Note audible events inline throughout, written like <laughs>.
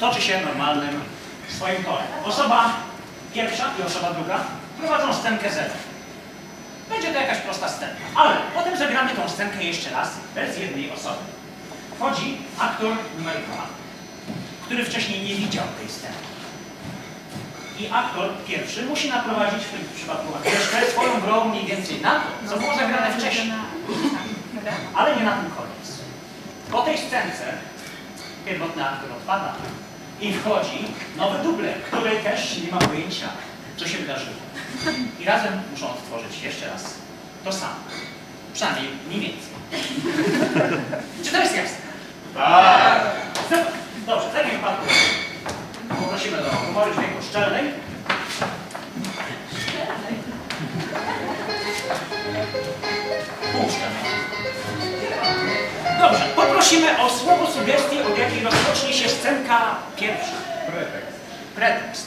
toczy się normalnym swoim torem. Osoba pierwsza i osoba druga prowadzą scenkę zero. Będzie to jakaś prosta scenka, ale potem zagramy tą scenkę jeszcze raz bez jednej osoby. Wchodzi aktor numer dwa, który wcześniej nie widział tej scenki. I aktor pierwszy musi naprowadzić w tym przypadku aktorkę swoją grą mniej więcej na to, co było zagrane wcześniej. Ale nie na tym koniec. Po tej scence pierwotny aktor odpada i wchodzi nowy dubler, który też nie ma pojęcia, co się wydarzyło. I razem muszą odtworzyć jeszcze raz to samo. Przynajmniej mniej więcej. <laughs> Czy to jest jasne? Tak! Dobrze, w takim wypadku poprosimy do komory dźwięku szczelnej. Półszczelnej. Dobrze, poprosimy o słowo sugestii, od jakiej rozpocznie się scenka pierwsza. Pretekst. Pretekst.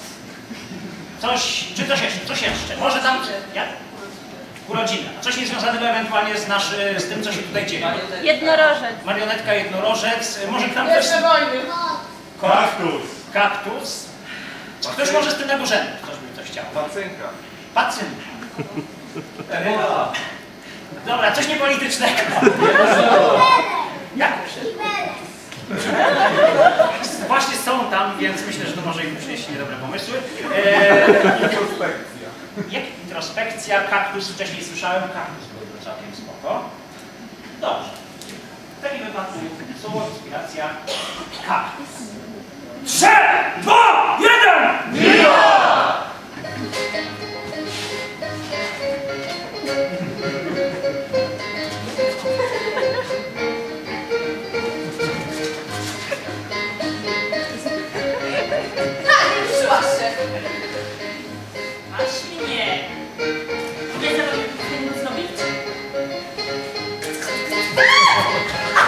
Coś, czy coś jeszcze, coś jeszcze. Może tam, jak? Urodziny. A coś niezwiązanego ewentualnie z, nasz, z tym, co się tutaj dzieje. Jednorożec. Marionetka, jednorożec, może tam też Jeszcze wojny. Kaktus. kaktus. Ktoś może z tym na górze, ktoś by to chciał. Pacynka. Pacynka. Dobra, coś niepolitycznego. Jak? Właśnie są tam, więc myślę, że to może im przynieść niedobre pomysły. Introspekcja. jak introspekcja, kaktus, wcześniej słyszałem, kaktus byłby całkiem spoko. Dobrze. W takim wypadku słowo inspiracja, kaktus. Trzy, dwa, jeden! Ha,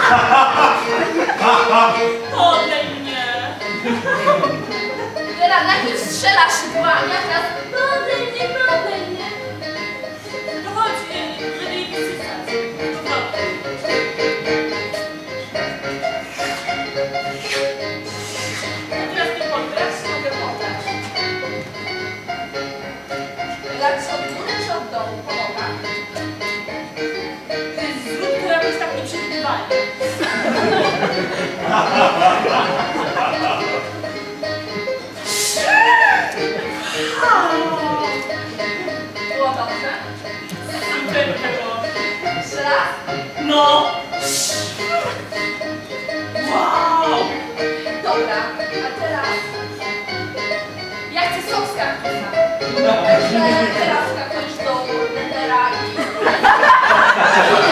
Ha <laughs> ha! Wow! Dobra, a teraz... Ja chcę sok z kaktusa. Że teraz skakujesz do Dendera i... <laughs>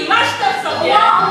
Masz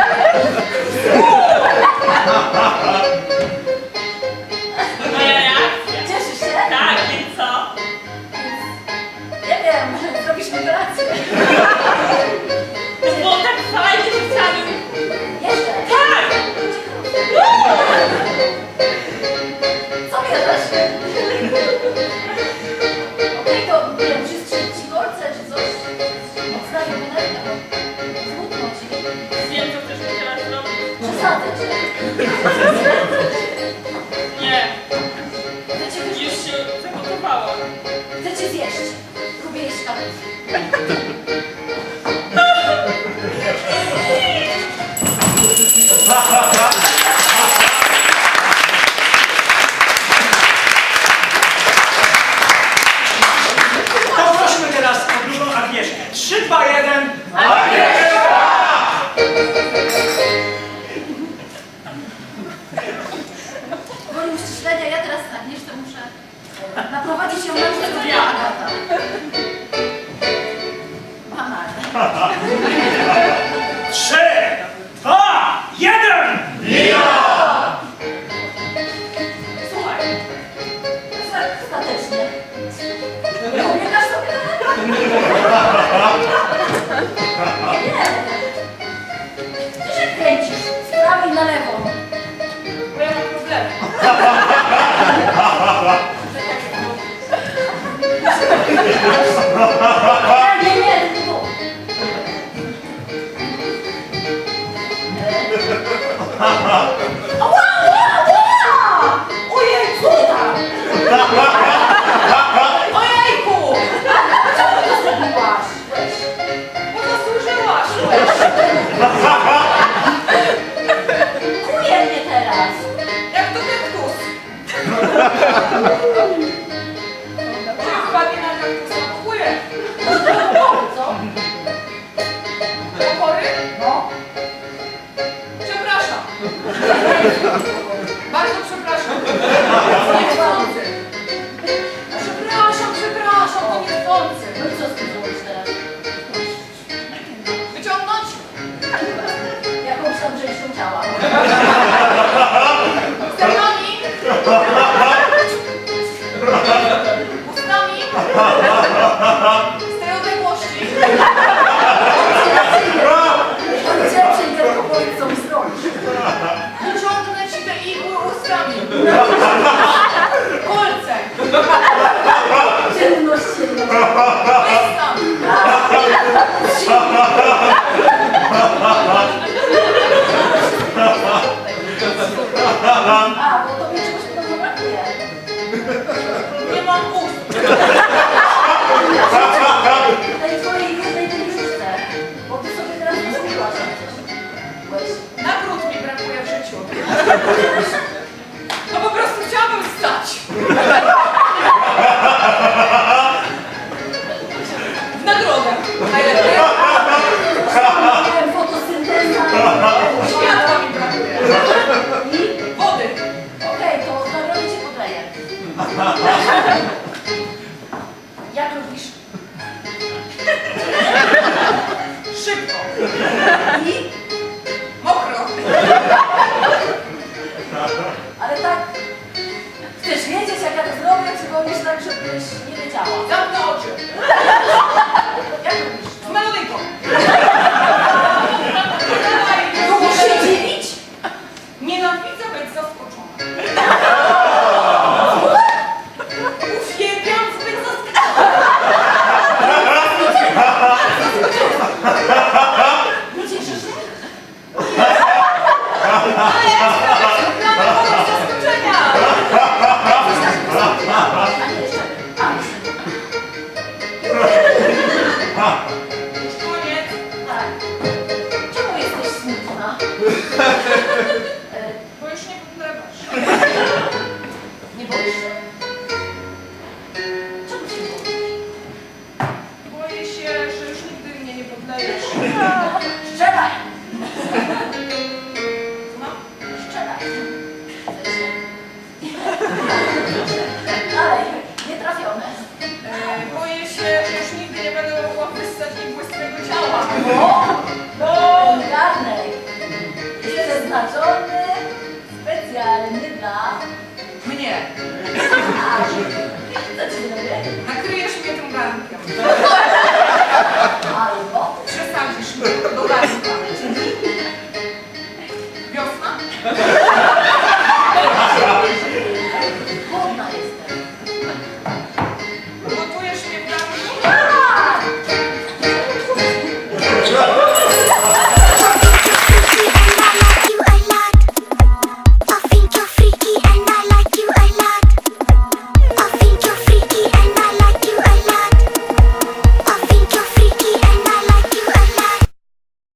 Nie. Chcę cię wyżyć. Już się zagotowała. Chcę prowadzi się na to, co Agata. Trzy, dwa, jeden! Lira! Słuchaj, to jest ostatecznie. Nie umierasz sobie Ва, ва, ва! Ой-яйцу там! Ой-яйку! Чому ти сумніваєш? Вона сужила, що? Ha ha. ハハハハ! Hi. <laughs> Dalej, nie trafione. E, boję się, że już nigdy nie będę mogła wyssać jej błystrego ciała. O! To... Legendarne.